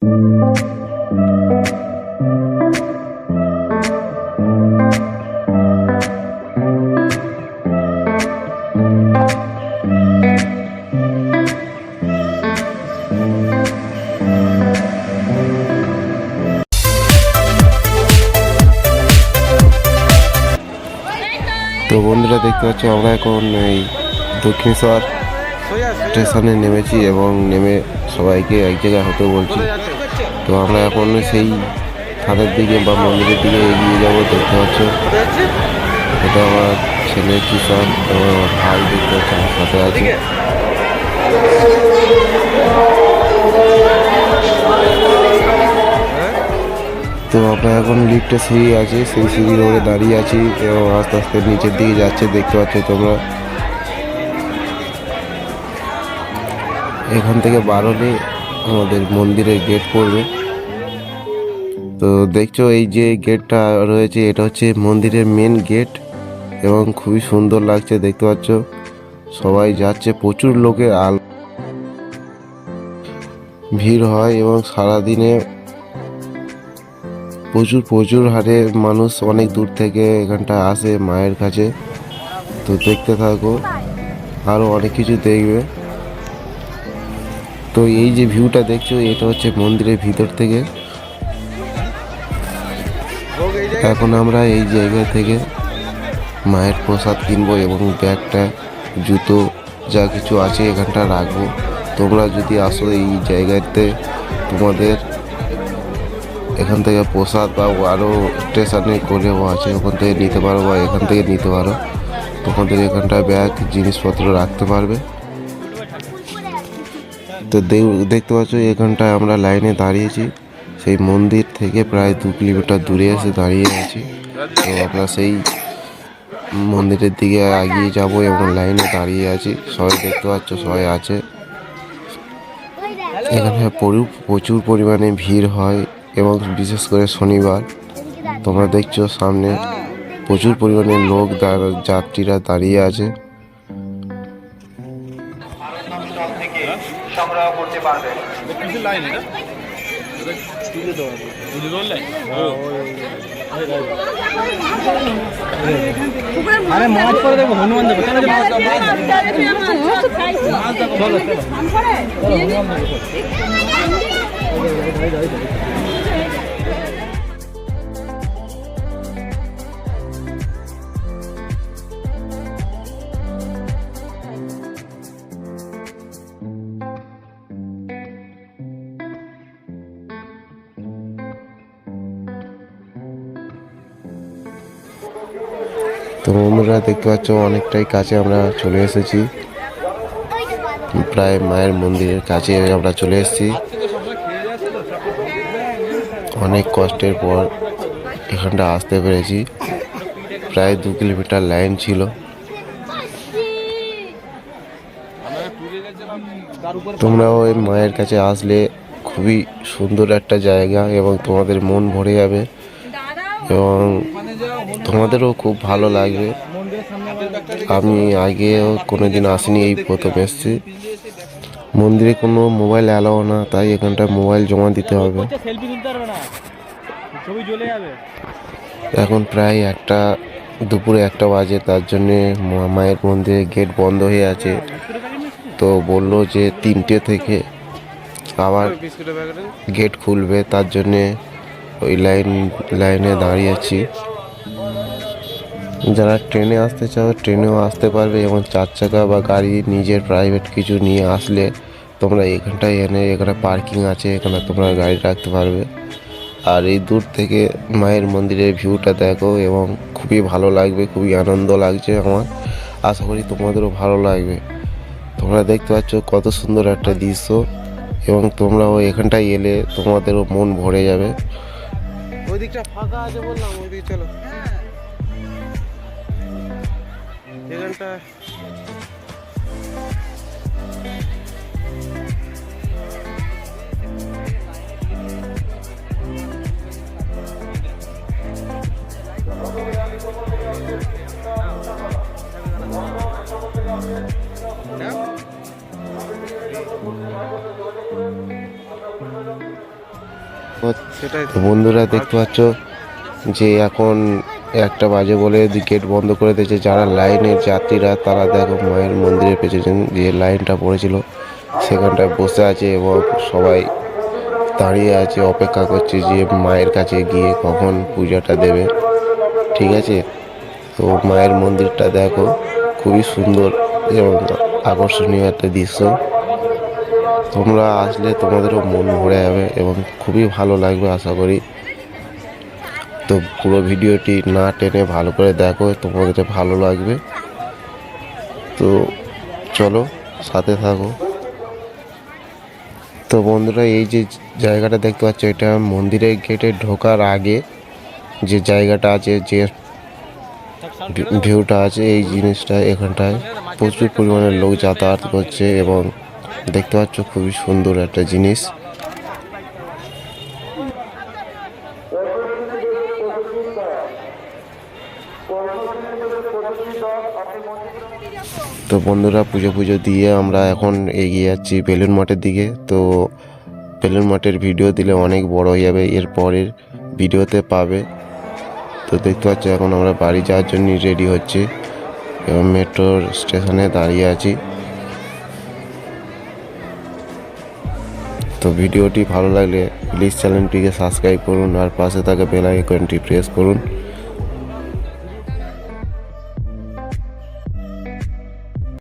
তো বন্ধুরা দেখতে পাচ্ছ আমরা এখন এই দক্ষিণেশ্বর স্টেশনে নেমেছি এবং নেমে সবাইকে এক জায়গায় হতে বলছি তো আমরা এখন সেই থানের দিকে বা মন্দিরের দিকে এগিয়ে যাব, দেখতে পাচ্ছ। এটা আমার ছেলে কিষান আমার ভাই দেখতে পাচ্ছ, আমার সাথে আছে। তো আমরা এখন লিফটে সিঁড়ি আছে, সেই সিঁড়ির ওপরে দাঁড়িয়ে আছি এবং আস্তে আস্তে নিচের দিকে যাচ্ছে, দেখতে পাচ্ছ তোমরা। এখান থেকে বারোলে আমাদের মন্দিরের গেট পড়বে। তো দেখছ এই যে গেটটা রয়েছে, এটা হচ্ছে মন্দিরের মেন গেট এবং খুবই সুন্দর লাগছে, দেখতে পাচ্ছ? সবাই যাচ্ছে, প্রচুর লোকের আল ভিড় হয় এবং সারাদিনে প্রচুর প্রচুর হারে মানুষ অনেক দূর থেকে এখানটা আসে মায়ের কাছে। তো দেখতে থাকো আরও অনেক কিছু দেখবে। তো এই যে ভিউটা দেখছ, এটা হচ্ছে মন্দিরের ভিতর থেকে। এখন আমরা এই জায়গা থেকে মায়ের প্রসাদ কিনবো এবং ব্যাগটা, জুতো, যা কিছু আছে এখানটা রাখব। তোমরা যদি আসো এই জায়গাতে, তোমাদের এখান থেকে প্রসাদ বা আরও স্টেশনে করেও আছে, ওখান থেকে নিতে পারো বা এখান থেকে নিতে পারো। তোমাদের এখানটা ব্যাগ, জিনিসপত্র রাখতে পারবে। তো দেখতে পাচ্ছ, এখানটায় আমরা লাইনে দাঁড়িয়েছি। সেই মন্দির থেকে প্রায় দু কিলোমিটার দূরে এসে দাঁড়িয়ে আছি। তো আমরা সেই মন্দিরের দিকে এগিয়ে যাব এবং লাইনে দাঁড়িয়ে আছি। সবাই দেখতে পাচ্ছ সবাই আছে। এখানে পরু- প্রচুর পরিমাণে ভিড় হয় এবং বিশেষ করে শনিবার। তোমরা দেখছ সামনে প্রচুর পরিমাণে লোক দাঁড়া- যাত্রীরা দাঁড়িয়ে আছে। সংগ্রহ করতে আরে মাছ করে দেবো হনুমান দেবো কেন মাছ। তো বন্ধুরা, দেখতে পাচ্ছ, অনেকটাই কাছে আমরা চলে এসেছি। প্রায় মায়ের মন্দিরের কাছে আমরা চলে এসেছি। অনেক কষ্টের পর এখানটা আসতে পেরেছি। প্রায় দু কিলোমিটার লাইন ছিল। তোমরাও ওই মায়ের কাছে আসলে খুবই সুন্দর একটা জায়গা এবং তোমাদের মন ভরে যাবে। এবং তোমাদেরও খুব ভালো লাগবে। আমি আগেও কোনোদিন আসিনি, এই প্রথম এসেছি। মন্দিরে কোনো মোবাইল অ্যালাও না, তাই এখানটায় মোবাইল জমা দিতে হবে। এখন প্রায় একটা, দুপুরে একটা বাজে, তার জন্যে মায়ের মন্দিরে গেট বন্ধ হয়ে আছে। তো বলল যে তিনটে থেকে আবার গেট খুলবে, তার জন্যে ওই লাইন, লাইনে দাঁড়িয়ে আছি। যারা ট্রেনে আসতে চাও ট্রেনেও আসতে পারবে এবং চার চাকা বা গাড়ি নিজের প্রাইভেট কিছু নিয়ে আসলে তোমরা এখানটায় এনে এখানে পার্কিং আছে এখানে তোমরা গাড়ি রাখতে পারবে। আর এই দূর থেকে মায়ের মন্দিরের ভিউটা দেখো এবং খুবই ভালো লাগবে খুবই আনন্দ লাগছে আমার। আশা করি তোমাদেরও ভালো লাগবে। তোমরা দেখতে পাচ্ছ কত সুন্দর একটা দৃশ্য এবং তোমরাও এখানটায় এলে তোমাদেরও মন ভরে যাবে। ওই দিকটা ফাঁকা আছে বললাম ওই দিকে চলো। বন্ধুরা দেখতে পাচ্ছ যে এখন একটা বাজে বলে গেট বন্ধ করে দিয়েছে। যারা লাইনের যাত্রীরা, তারা দেখো মায়ের মন্দিরের পেছনে যে লাইনটা পড়েছিল, সেখানটায় বসে আছে এবং সবাই দাঁড়িয়ে আছে, অপেক্ষা করছে যে মায়ের কাছে গিয়ে কখন পূজাটা দেবে। ঠিক আছে? তো মায়ের মন্দিরটা দেখো, খুবই সুন্দর এবং আকর্ষণীয় একটা দৃশ্য। তোমরা আসলে তোমাদেরও মন ভরে যাবে এবং খুবই ভালো লাগবে, আশা করি। তো পুরো ভিডিওটি না টেনে ভালো করে দেখো, তোমাদের ভালো লাগবে। তো চলো, সাথে থাকো। তো বন্ধুরা, এই যে জায়গাটা দেখতে পাচ্ছ, এটা মন্দিরের গেটে ঢোকার আগে যে জায়গাটা আছে, যে ভিউটা আছে, এই জিনিসটা এখানটায় প্রচুর পরিমাণে লোক যাতায়াত করছে এবং দেখতে পাচ্ছ খুবই সুন্দর একটা জিনিস। তো বন্ধুরা পুজো পুজো দিয়ে আমরা এখন এগিয়ে যাচ্ছি বেলুন মাঠের দিকে। তো বেলুন মাঠের ভিডিও দিলে অনেক বড় হয়ে যাবে, এর পরের ভিডিওতে পাবে। তো দেখতে পাচ্ছ এখন আমরা বাড়ি যাওয়ার জন্য রেডি হচ্ছে। এবং মেট্রোর স্টেশনে দাঁড়িয়ে আছি। তো ভিডিওটি ভালো লাগলে প্লিজ চ্যানেলটিকে সাবস্ক্রাইব করুন আর পাশে থাকা বেল আইকনটি প্রেস করুন।